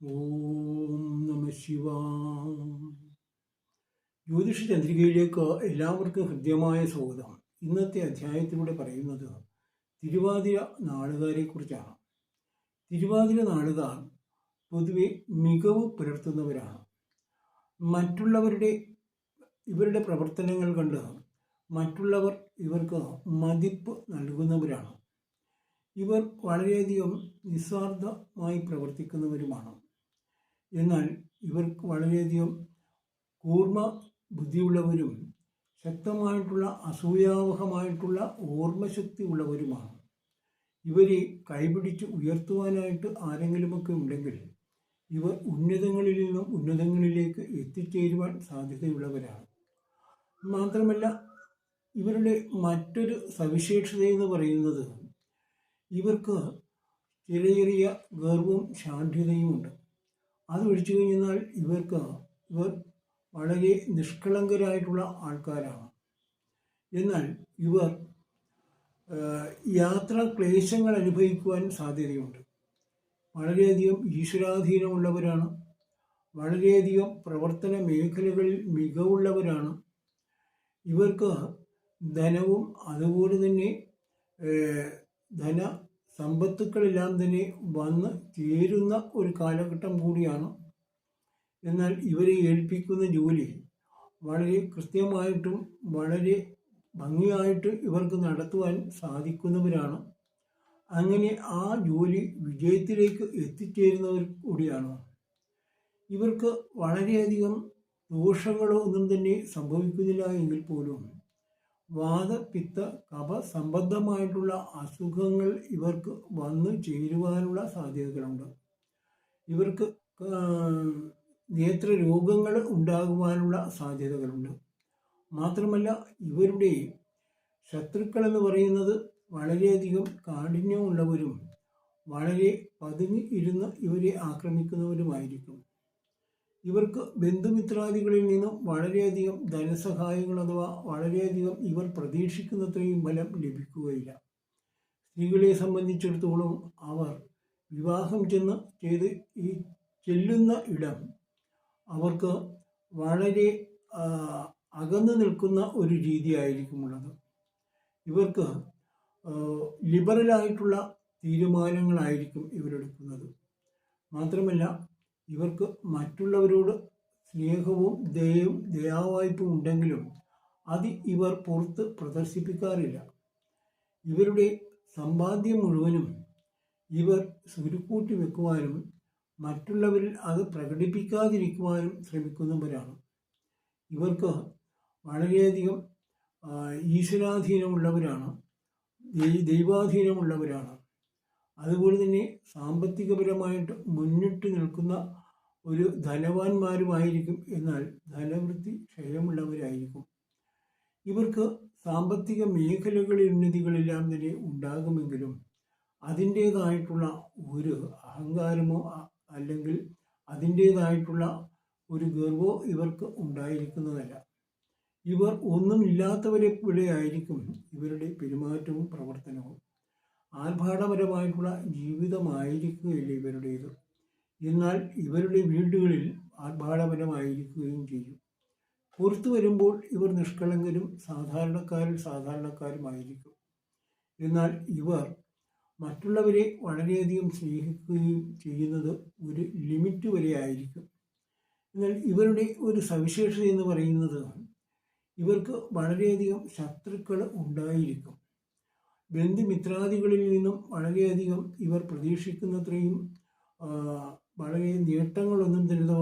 ഓം നമ ജ്യോതിഷ ചന്ദ്രികയിലേക്ക് എല്ലാവർക്കും ഹൃദ്യമായ സ്വാഗതം. ഇന്നത്തെ അധ്യായത്തിലൂടെ പറയുന്നത് തിരുവാതിര നാളുകാരെക്കുറിച്ചാണ് തിരുവാതിര നാളുകാർ പൊതുവെ മികവ് പുലർത്തുന്നവരാണ്. മറ്റുള്ളവരുടെ ഇവരുടെ പ്രവർത്തനങ്ങൾ കണ്ട് മറ്റുള്ളവർ ഇവർക്ക് മതിപ്പ് നൽകുന്നവരാണ്. ഇവർ വളരെയധികം നിസ്വാർത്ഥമായി പ്രവർത്തിക്കുന്നവരുമാണ്. എന്നാൽ ഇവർക്ക് വളരെയധികം കൂർമ്മ ബുദ്ധിയുള്ളവരും ശക്തമായിട്ടുള്ള അസൂയാവഹമായിട്ടുള്ള ഓർമ്മശക്തി ഉള്ളവരുമാണ് ഇവരെ കൈപിടിച്ച് ഉയർത്തുവാനായിട്ട് ആരെങ്കിലുമൊക്കെ ഉണ്ടെങ്കിൽ ഇവർ ഉന്നതങ്ങളിൽ നിന്നും ഉന്നതങ്ങളിലേക്ക് എത്തിച്ചേരുവാൻ സാധ്യതയുള്ളവരാണ്. മാത്രമല്ല ഇവരുടെ മറ്റൊരു സവിശേഷത എന്ന് പറയുന്നത് ഇവർക്ക് ചെറിയ ചെറിയ ഗർവവും ശാഠ്യതയുമുണ്ട്. അത് ഒഴിച്ചു കഴിഞ്ഞാൽ ഇവർക്ക് ഇവർ വളരെ നിഷ്കളങ്കരായിട്ടുള്ള ആൾക്കാരാണ്. എന്നാൽ ഇവർ യാത്ര ക്ലേശങ്ങൾ അനുഭവിക്കുവാൻ സാധ്യതയുണ്ട്. വളരെയധികം ഈശ്വരാധീനമുള്ളവരാണ്. വളരെയധികം പ്രവർത്തന മേഖലകളിൽ മികവുള്ളവരാണ്. ഇവർക്ക് ധനവും അതുപോലെ തന്നെ ധന സമ്പത്തുക്കളെല്ലാം തന്നെ വന്ന് തീരുന്ന ഒരു കാലഘട്ടം കൂടിയാണ്. എന്നാൽ ഇവരെ ഏൽപ്പിക്കുന്ന ജോലി വളരെ കൃത്യമായിട്ടും വളരെ ഭംഗിയായിട്ട് ഇവർക്ക് നടത്തുവാൻ സാധിക്കുന്നവരാണ്. അങ്ങനെ ആ ജോലി വിജയത്തിലേക്ക് എത്തിച്ചേരുന്നവർ കൂടിയാണ്. ഇവർക്ക് വളരെയധികം ദോഷങ്ങളോ ഒന്നും തന്നെ സംഭവിക്കുന്നില്ല എങ്കിൽ പോലും. വാദപിത്ത കഫ സംബന്ധമായിട്ടുള്ള അസുഖങ്ങൾ ഇവർക്ക് വന്നു ചേരുവാനുള്ള സാധ്യതകളുണ്ട്. ഇവർക്ക് നേത്ര രോഗങ്ങൾ ഉണ്ടാകുവാനുള്ള സാധ്യതകളുണ്ട്. മാത്രമല്ല ഇവരുടെ ശത്രുക്കൾ എന്ന് പറയുന്നത് വളരെയധികം കാഠിന്യമുള്ളവരും വളരെ പതുങ്ങി ഇരുന്ന് ഇവരെ ആക്രമിക്കുന്നവരുമായിരിക്കും. ഇവർക്ക് ബന്ധുമിത്രാദികളിൽ നിന്നും വളരെയധികം ധനസഹായങ്ങൾ അഥവാ വളരെയധികം ഇവർ പ്രതീക്ഷിക്കുന്നത്രയും ഫലം ലഭിക്കുകയില്ല. സ്ത്രീകളെ സംബന്ധിച്ചിടത്തോളം അവർ വിവാഹം ചെന്ന് ചെയ്ത് ഈ ചെല്ലുന്ന ഇടം അവർക്ക് വളരെ അകന്നു നിൽക്കുന്ന ഒരു രീതിയായിരിക്കുമുള്ളത് ഇവർക്ക് ലിബറലായിട്ടുള്ള തീരുമാനങ്ങളായിരിക്കും ഇവരെടുക്കുന്നത്. മാത്രമല്ല ഇവർക്ക് മറ്റുള്ളവരോട് സ്നേഹവും ദയവും ദയാവായ്പും ഉണ്ടെങ്കിലും അത് ഇവർ പുറത്ത് പ്രദർശിപ്പിക്കാറില്ല. ഇവരുടെ സമ്പാദ്യം മുഴുവനും ഇവർ സുരുക്കൂട്ടി വെക്കുവാനും മറ്റുള്ളവരിൽ അത് പ്രകടിപ്പിക്കാതിരിക്കുവാനും ശ്രമിക്കുന്നവരാണ്. ഇവർക്ക് വളരെയധികം ഈശ്വരാധീനമുള്ളവരാണ് ദൈവാധീനമുള്ളവരാണ്. അതുപോലെ തന്നെ സാമ്പത്തികപരമായിട്ട് മുന്നിട്ട് നിൽക്കുന്ന ഒരു ധനവാന്മാരുമായിരിക്കും. എന്നാൽ ധനവൃത്തി ക്ഷയമുള്ളവരായിരിക്കും. ഇവർക്ക് സാമ്പത്തിക മേഖലകളിൽ ഉന്നതികളെല്ലാം തന്നെ ഉണ്ടാകുമെങ്കിലും അതിന്റേതായിട്ടുള്ള ഒരു അഹങ്കാരമോ അല്ലെങ്കിൽ അതിന്റേതായിട്ടുള്ള ഒരു ഗർവോ ഇവർക്ക് ഉണ്ടായിരിക്കുന്നതല്ല. ഇവർ ഒന്നുമില്ലാത്തവരെ ആയിരിക്കും ഇവരുടെ പെരുമാറ്റവും പ്രവർത്തനവും. ആർഭാടപരമായിട്ടുള്ള ജീവിതമായിരിക്കുകയില്ല ഇവരുടേത്? എന്നാൽ ഇവരുടെ വീടുകളിൽ ആർഭാടപരമായിരിക്കുകയും ചെയ്യും. പുറത്തു വരുമ്പോൾ ഇവർ നിഷ്കളങ്കരും സാധാരണക്കാരിൽ സാധാരണക്കാരുമായിരിക്കും. എന്നാൽ ഇവർ മറ്റുള്ളവരെ വളരെയധികം സ്നേഹിക്കുകയും ചെയ്യുന്നത് ഒരു ലിമിറ്റ് വരെ ആയിരിക്കും. എന്നാൽ ഇവരുടെ ഒരു സവിശേഷത എന്ന് പറയുന്നത് ഇവർക്ക് വളരെയധികം ശത്രുക്കൾ ഉണ്ടായിരിക്കും. ബന്ധുമിത്രാദികളിൽ നിന്നും വളരെയധികം ഇവർ പ്രതീക്ഷിക്കുന്നത്രയും വളരെ നേട്ടങ്ങളൊന്നും തന്നെ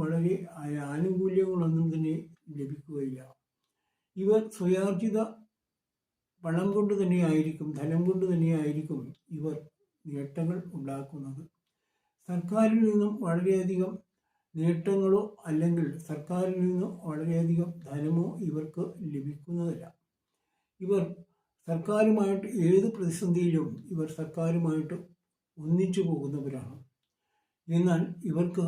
വളരെ ആനുകൂല്യങ്ങളൊന്നും തന്നെ ലഭിക്കുകയില്ല. ഇവർ സ്വയാർജിത പണം കൊണ്ട് തന്നെയായിരിക്കും ധനം കൊണ്ട് തന്നെയായിരിക്കും ഇവർ നേട്ടങ്ങൾ ഉണ്ടാക്കുന്നത്. സർക്കാരിൽ നിന്നും വളരെയധികം നേട്ടങ്ങളോ അല്ലെങ്കിൽ സർക്കാരിൽ നിന്നും വളരെയധികം ധനമോ ഇവർക്ക് ലഭിക്കുന്നതല്ല. ഇവർ സർക്കാരുമായിട്ട് ഏത് പ്രതിസന്ധിയിലും ഇവർ സർക്കാരുമായിട്ട് ഒന്നിച്ചു പോകുന്നവരാണ്. എന്നാൽ ഇവർക്ക്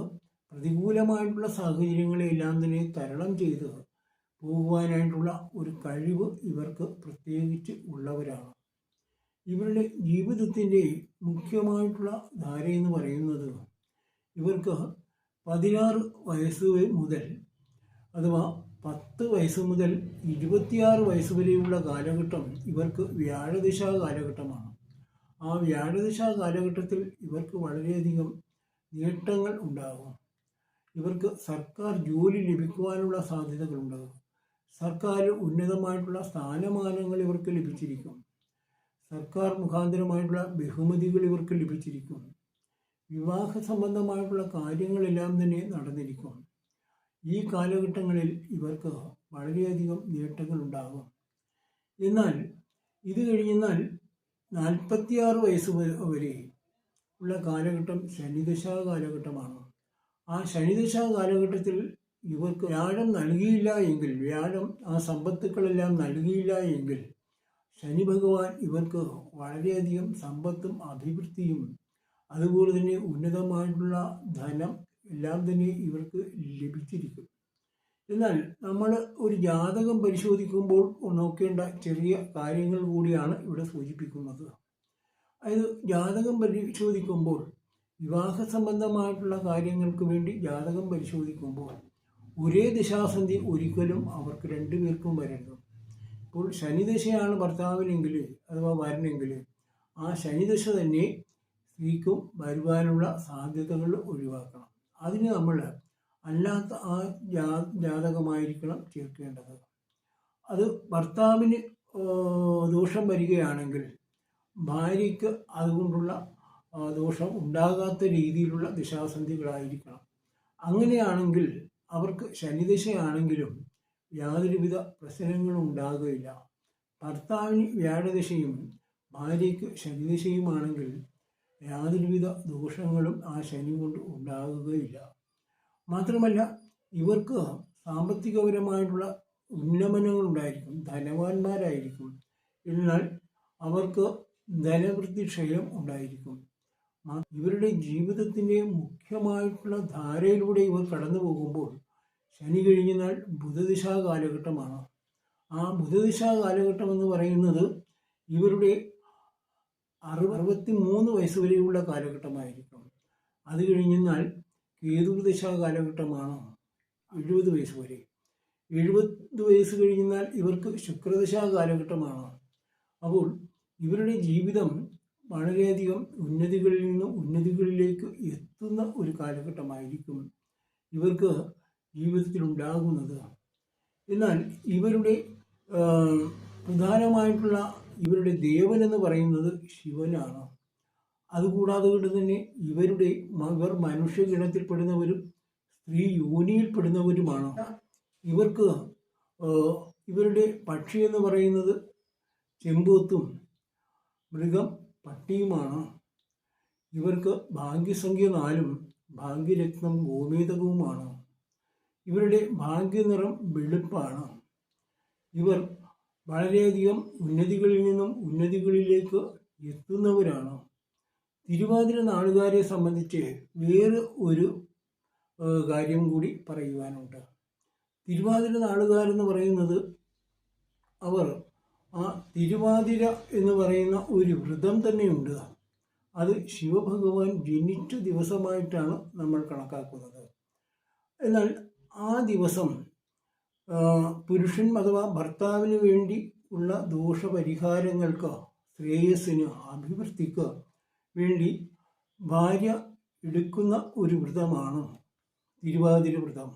പ്രതികൂലമായിട്ടുള്ള സാഹചര്യങ്ങളെല്ലാം തന്നെ തരണം ചെയ്ത് പോകുവാനായിട്ടുള്ള ഒരു കഴിവ് ഇവർക്ക് പ്രത്യേകിച്ച് ഉള്ളവരാണ്. ഇവരുടെ ജീവിതത്തിന്റെ മുഖ്യമായിട്ടുള്ള ധാരയെന്ന് പറയുന്നത് ഇവർക്ക് പതിനാറ് വയസ്സ് മുതൽ അഥവാ പത്ത് വയസ്സ് മുതൽ ഇരുപത്തിയാറ് വയസ്സ് വരെയുള്ള കാലഘട്ടം ഇവർക്ക് വ്യാഴദിശ കാലഘട്ടമാണ്. ആ വ്യാഴദിശ കാലഘട്ടത്തിൽ ഇവർക്ക് വളരെയധികം നേട്ടങ്ങൾ ഉണ്ടാകും. ഇവർക്ക് സർക്കാർ ജോലി ലഭിക്കുവാനുള്ള സാധ്യതകളുണ്ടാകും സർക്കാർ ഉന്നതമായിട്ടുള്ള സ്ഥാനമാനങ്ങൾ ഇവർക്ക് ലഭിച്ചിരിക്കും. സർക്കാർ മുഖാന്തരമായിട്ടുള്ള ബഹുമതികൾ ഇവർക്ക് ലഭിച്ചിരിക്കും. വിവാഹ സംബന്ധമായിട്ടുള്ള കാര്യങ്ങളെല്ലാം തന്നെ നടന്നിരിക്കും. ഈ കാലഘട്ടങ്ങളിൽ ഇവർക്ക് വളരെയധികം നേട്ടങ്ങൾ ഉണ്ടാകും എന്നാൽ ഇത് കഴിഞ്ഞാൽ നാൽപ്പത്തിയാറ് വയസ്സ് വരെ ഉള്ള കാലഘട്ടം ശനിദശാ കാലഘട്ടമാണ്. ആ ശനിദശാ കാലഘട്ടത്തിൽ ഇവർക്ക് വ്യാഴം നൽകിയില്ല എങ്കിൽ വ്യാഴം ആ സമ്പത്തുക്കളെല്ലാം നൽകിയില്ല എങ്കിൽ ശനി ഭഗവാൻ ഇവർക്ക് വളരെയധികം സമ്പത്തും അഭിവൃദ്ധിയും അതുപോലെ തന്നെ ഉന്നതമായിട്ടുള്ള ധനം എല്ലാം തന്നെ ഇവർക്ക് ലഭിച്ചിരിക്കും. എന്നാൽ നമ്മൾ ഒരു ജാതകം പരിശോധിക്കുമ്പോൾ നോക്കേണ്ട ചെറിയ കാര്യങ്ങൾ കൂടിയാണ് ഇവിടെ സൂചിപ്പിക്കുന്നത്. അതായത് ജാതകം പരിശോധിക്കുമ്പോൾ വിവാഹ സംബന്ധമായിട്ടുള്ള കാര്യങ്ങൾക്ക് വേണ്ടി ജാതകം പരിശോധിക്കുമ്പോൾ ഒരേ ദിശാസന്ധി ഒരിക്കലും അവർക്ക് രണ്ടുപേർക്കും വരരുത്. ഇപ്പോൾ ശനിദശയാണ് ഭർത്താവിനെങ്കിൽ അഥവാ വരനെങ്കിൽ ആ ശനിദശ തന്നെ സ്ത്രീക്കും വരുവാനുള്ള സാധ്യതകൾ ഒഴിവാക്കണം. അതിന് നമ്മൾ അല്ലാത്ത ആ ജാ ജാതകമായിരിക്കണം ചേർക്കേണ്ടത് അത് ഭർത്താവിന് ദോഷം വരികയാണെങ്കിൽ ഭാര്യയ്ക്ക് അതുകൊണ്ടുള്ള ദോഷം ഉണ്ടാകാത്ത രീതിയിലുള്ള ദിശാസന്ധികളായിരിക്കണം. അങ്ങനെയാണെങ്കിൽ അവർക്ക് ശനിദശയാണെങ്കിലും യാതൊരുവിധ പ്രശ്നങ്ങളും ഉണ്ടാകുകയില്ല. ഭർത്താവിന് വ്യാഴദശയും ഭാര്യയ്ക്ക് ശനിദശയുമാണെങ്കിൽ യാതൊരുവിധ ദോഷങ്ങളും ആ ശനി കൊണ്ട് ഉണ്ടാകുകയില്ല. മാത്രമല്ല ഇവർക്ക് സാമ്പത്തികപരമായിട്ടുള്ള ഉന്നമനങ്ങൾ ഉണ്ടായിരിക്കും ധനവാന്മാരായിരിക്കും. എന്നാൽ അവർക്ക് ധനവൃത്തി ക്ഷയം ഉണ്ടായിരിക്കും ഇവരുടെ ജീവിതത്തിന്റെ മുഖ്യമായിട്ടുള്ള ധാരയിലൂടെ ഇവർ കടന്നു പോകുമ്പോൾ ശനി കഴിഞ്ഞാൽ ബുധദിശാ കാലഘട്ടമാണ്. ആ ബുധദിശാ കാലഘട്ടം എന്ന് പറയുന്നത് ഇവരുടെ അറുപത്തി മൂന്ന് വയസ്സ് വരെയുള്ള കാലഘട്ടമായിരിക്കും. അത് കഴിഞ്ഞാൽ കേതുദശ കാലഘട്ടമാണ്? എഴുപത് വയസ്സ് വരെ. എഴുപത് വയസ്സ് കഴിഞ്ഞാൽ ഇവർക്ക് ശുക്രദശ കാലഘട്ടമാണ്? അപ്പോൾ ഇവരുടെ ജീവിതം വളരെയധികം ഉന്നതികളിൽ നിന്ന് ഉന്നതികളിലേക്ക് എത്തുന്ന ഒരു കാലഘട്ടമായിരിക്കും ഇവർക്ക് ജീവിതത്തിൽ ഉണ്ടാകുന്നത്. എന്നാൽ ഇവരുടെ പ്രധാനമായിട്ടുള്ള ഇവരുടെ ദേവൻ എന്ന് പറയുന്നത് ശിവനാണ്. അതുകൂടാതെ കൊണ്ട് തന്നെ ഇവരുടെ ഇവർ മനുഷ്യഗണത്തിൽപ്പെടുന്നവരും സ്ത്രീ യോനിയിൽപ്പെടുന്നവരുമാണ്. ഇവർക്ക് ഇവരുടെ പക്ഷി എന്ന് പറയുന്നത് ചെമ്പൂത്തും മൃഗം പട്ടിയുമാണ്. ഇവർക്ക് ഭാഗ്യസംഖ്യ നാലും ഭാഗ്യരത്നം ഗോമേതകവുമാണ്. ഇവരുടെ ഭാഗ്യനിറം വെളുപ്പാണ്. ഇവർ വളരെയധികം ഉന്നതികളിൽ നിന്നും ഉന്നതികളിലേക്ക് എത്തുന്നവരാണ്. തിരുവാതിര നാളുകാരെ സംബന്ധിച്ച് വേറെ ഒരു കാര്യം കൂടി പറയുവാനുണ്ട്. തിരുവാതിര നാളുകാരെന്ന് പറയുന്നത് അവർ ആ തിരുവാതിര എന്ന് പറയുന്ന ഒരു വ്രതം തന്നെയുണ്ട്. അത് ശിവഭഗവാൻ ജനിച്ച ദിവസമായിട്ടാണ് നമ്മൾ കണക്കാക്കുന്നത്. എന്നാൽ ആ ദിവസം പുരുഷൻ അഥവാ ഭർത്താവിന് വേണ്ടി ഉള്ള ദോഷപരിഹാരങ്ങൾക്കോ ശ്രേയസ്സിന് അഭിവൃദ്ധിക്ക് വേണ്ടി ഭാര്യ എടുക്കുന്ന ഒരു വ്രതമാണ് തിരുവാതിര വ്രതം.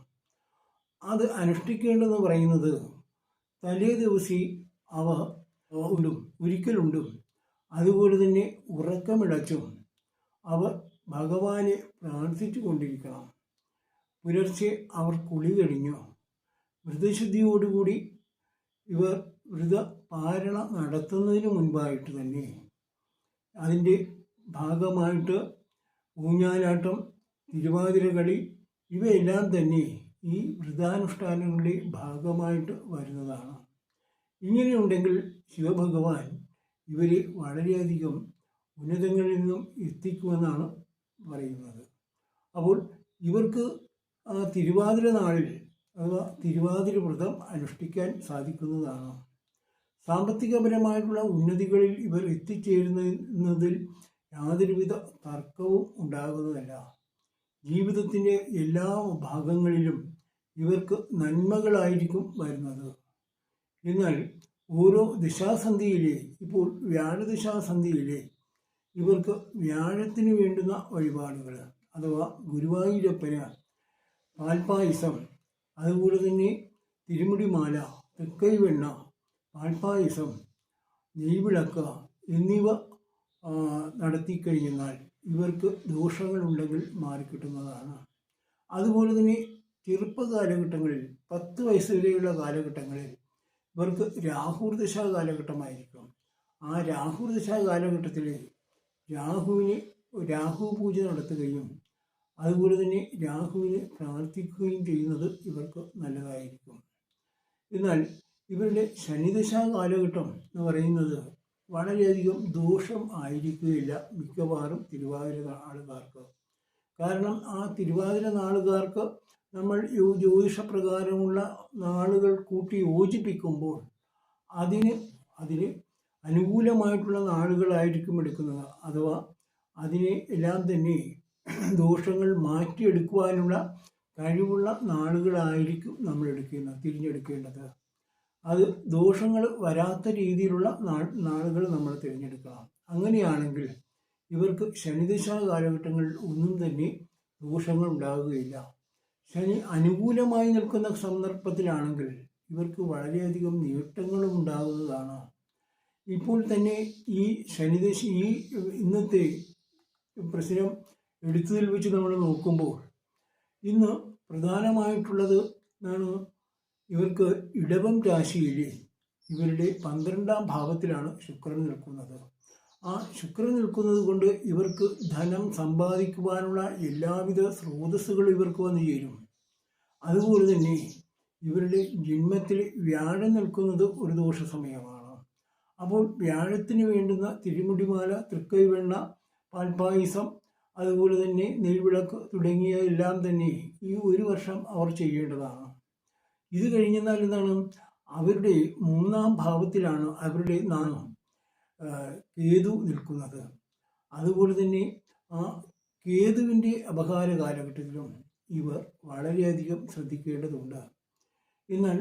അത് അനുഷ്ഠിക്കേണ്ടതെന്ന് പറയുന്നത് തലേ ദിവസി അവ ഉണ്ടും ഒരിക്കലുണ്ടും. അതുപോലെ തന്നെ ഉറക്കമിളച്ചും അവർ ഭഗവാനെ പ്രാർത്ഥിച്ചു കൊണ്ടിരിക്കണം പുലർച്ചെ അവർ കുളി കഴിഞ്ഞു. വ്രതശുദ്ധിയോടുകൂടി ഇവർ വ്രത പാരണ നടത്തുന്നതിന് മുൻപായിട്ട് തന്നെ അതിന്റെ ഭാഗമായിട്ട് ഊഞ്ഞാലാട്ടം തിരുവാതിരകളി ഇവയെല്ലാം തന്നെ ഈ വ്രതാനുഷ്ഠാനങ്ങളുടെ ഭാഗമായിട്ട് വരുന്നതാണ്. ഇങ്ങനെയുണ്ടെങ്കിൽ ശിവഭഗവാൻ ഇവരെ വളരെയധികം ഉന്നതങ്ങളിൽ നിന്നും എത്തിക്കുമെന്നാണ് പറയുന്നത്. അപ്പോൾ ഇവർക്ക് ആ തിരുവാതിര നാളിൽ അഥവാ തിരുവാതിര വ്രതം അനുഷ്ഠിക്കാൻ സാധിക്കുന്നതാണ്. സാമ്പത്തികപരമായിട്ടുള്ള ഉന്നതികളിൽ ഇവർ എത്തിച്ചേരുന്നതിൽ യാതൊരുവിധ തർക്കവും ഉണ്ടാകുന്നതല്ല. ജീവിതത്തിന്റെ എല്ലാ ഭാഗങ്ങളിലും ഇവർക്ക് നന്മകളായിരിക്കും വരുന്നത്. എന്നാൽ ഓരോ ദിശാസന്ധിയിലെ ഇപ്പോൾ വ്യാഴദിശാസന്ധിയിലെ ഇവർക്ക് വ്യാഴത്തിന് വേണ്ടുന്ന വഴിപാടുകൾ അഥവാ ഗുരുവായൂരപ്പന് പാൽപ്പായസം അതുപോലെ തന്നെ തിരുമുടിമാല തെക്കൈവെണ്ണ പാൽപ്പായസം നെയ്വിളക്ക എന്നിവ നടത്തി കഴിഞ്ഞാൽ ഇവർക്ക് ദോഷങ്ങളുണ്ടെങ്കിൽ മാറിക്കിട്ടുന്നതാണ് അതുപോലെ തന്നെ ചെറുപ്പ കാലഘട്ടങ്ങളിൽ പത്ത് വയസ്സ് വരെയുള്ള കാലഘട്ടങ്ങളിൽ ഇവർക്ക് രാഹുർദശ കാലഘട്ടമായിരിക്കും. ആ രാഹുർദശ കാലഘട്ടത്തിൽ രാഹുവിന് രാഹു പൂജ നടത്തുകയും അതുപോലെ തന്നെ രാഹുവിനെ പ്രാർത്ഥിക്കുകയും ചെയ്യുന്നത് ഇവർക്ക് നല്ലതായിരിക്കും. എന്നാൽ ഇവരുടെ ശനിദശാ കാലഘട്ടം എന്ന് പറയുന്നത് വളരെയധികം ദോഷം ആയിരിക്കുകയില്ല മിക്കവാറും തിരുവാതിര ആളുകാർക്ക്. കാരണം ആ തിരുവാതിര നാളുകാർക്ക് നമ്മൾ ജ്യോതിഷപ്രകാരമുള്ള നാളുകൾ കൂട്ടി യോജിപ്പിക്കുമ്പോൾ അതിന് അതിന് അനുകൂലമായിട്ടുള്ള നാളുകളായിരിക്കും എടുക്കുന്നത്. അഥവാ അതിനെ എല്ലാം തന്നെ ദോഷങ്ങൾ മാറ്റിയെടുക്കുവാനുള്ള കഴിവുള്ള നാളുകളായിരിക്കും നമ്മൾ എടുക്കേണ്ടത് തിരഞ്ഞെടുക്കേണ്ടത്. അത് ദോഷങ്ങൾ വരാത്ത രീതിയിലുള്ള നാളുകൾ നമ്മൾ തിരഞ്ഞെടുക്കണം. അങ്ങനെയാണെങ്കിൽ ഇവർക്ക് ശനിദശ കാലഘട്ടങ്ങളിൽ ഒന്നും തന്നെ ദോഷങ്ങൾ ഉണ്ടാകുകയില്ല. ശനി അനുകൂലമായി നിൽക്കുന്ന സന്ദർഭത്തിലാണെങ്കിൽ ഇവർക്ക് വളരെയധികം നേട്ടങ്ങളും ഉണ്ടാകുന്നതാണ്. ഇപ്പോൾ തന്നെ ഈ ശനിദശ ഈ ഇന്നത്തെ പ്രശ്നം എടുത്തതിൽ വെച്ച് നമ്മൾ നോക്കുമ്പോൾ ഇന്ന് പ്രധാനമായിട്ടുള്ളത് എന്താണ്? ഇവർക്ക് ഇടവം രാശിയിൽ ഇവരുടെ പന്ത്രണ്ടാം ഭാവത്തിലാണ് ശുക്രൻ നിൽക്കുന്നത്. ആ ശുക്രൻ നിൽക്കുന്നത് കൊണ്ട് ഇവർക്ക് ധനം സമ്പാദിക്കുവാനുള്ള എല്ലാവിധ സ്രോതസ്സുകളും ഇവർക്ക് വന്നു ചേരും. അതുപോലെ തന്നെ ഇവരുടെ ജന്മത്തിൽ വ്യാഴം നിൽക്കുന്നത് ഒരു ദോഷ സമയമാണ് അപ്പോൾ വ്യാഴത്തിന് വേണ്ടുന്ന തിരുമുടിമാല തൃക്കൈവെണ്ണ പാൽപ്പായസം അതുപോലെ തന്നെ നെയ്വിളക്ക് തുടങ്ങിയ എല്ലാം തന്നെ ഈ ഒരു വർഷം അവർ ചെയ്യേണ്ടതാണ്. ഇത് കഴിഞ്ഞെന്നാൽ എന്താണ്? അവരുടെ മൂന്നാം ഭാവത്തിലാണ് അവരുടെ നാണം കേതു നിൽക്കുന്നത്. അതുപോലെ തന്നെ ആ കേതുവിന്റെ അപകാര കാലഘട്ടത്തിലും ഇവർ വളരെയധികം ശ്രദ്ധിക്കേണ്ടതുണ്ട്. എന്നാൽ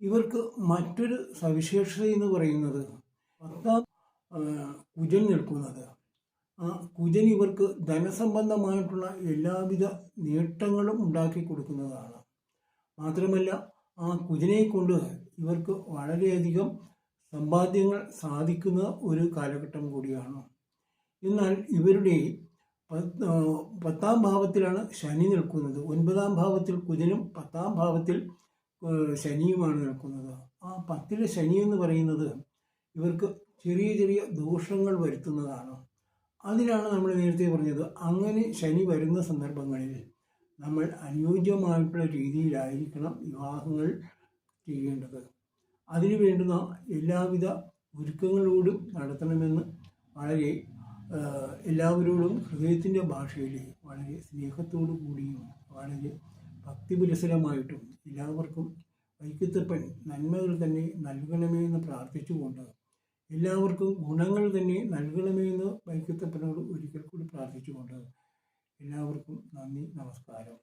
ഇവർക്ക് മറ്റൊരു സവിശേഷത എന്ന് പറയുന്നത് പത്താം കുജൻ നിൽക്കുന്നത്. ആ കുജൻ ഇവർക്ക് ധനസംബന്ധമായിട്ടുള്ള എല്ലാവിധ നേട്ടങ്ങളും ഉണ്ടാക്കി കൊടുക്കുന്നതാണ്. മാത്രമല്ല ആ കുജനെ കൊണ്ട് ഇവർക്ക് വളരെയധികം സമ്പാദ്യങ്ങൾ സാധിക്കുന്ന ഒരു കാലഘട്ടം കൂടിയാണ്. എന്നാൽ ഇവരുടെ പത്ത് ഭാവത്തിലാണ് ശനി നിൽക്കുന്നത്. ഒൻപതാം ഭാവത്തിൽ കുജനും പത്താം ഭാവത്തിൽ ശനിയുമാണ് നിൽക്കുന്നത്. ആ പത്തിലെ ശനി എന്ന് പറയുന്നത് ഇവർക്ക് ചെറിയ ചെറിയ ദോഷങ്ങൾ വരുത്തുന്നതാണ്. അതിനാണ് നമ്മൾ നേരത്തെ പറഞ്ഞത്. അങ്ങനെ ശനി വരുന്ന സന്ദർഭങ്ങളിൽ നമ്മൾ അനുയോജ്യമായിട്ടുള്ള രീതിയിലായിരിക്കണം വിവാഹങ്ങൾ ചെയ്യേണ്ടത്. അതിനു വേണ്ടുന്ന എല്ലാവിധ ഒരുക്കങ്ങളോടും നടത്തണമെന്ന് വളരെ എല്ലാവരോടും ഹൃദയത്തിന്റെ ഭാഷയിൽ വളരെ സ്നേഹത്തോടു കൂടിയും വളരെ ഭക്തിപുരസരമായിട്ടും എല്ലാവർക്കും വൈക്കത്തപ്പൻ നന്മകൾ തന്നെ നൽകണമേ എന്ന് പ്രാർത്ഥിച്ചുകൊണ്ട് എല്ലാവർക്കും ഗുണങ്ങൾ തന്നെ നൽകണമെന്ന് വൈക്കത്തപ്പനോട് ഒരിക്കൽ കൂടി പ്രാർത്ഥിച്ചുകൊണ്ട് എല്ലാവർക്കും നന്ദി നമസ്കാരം.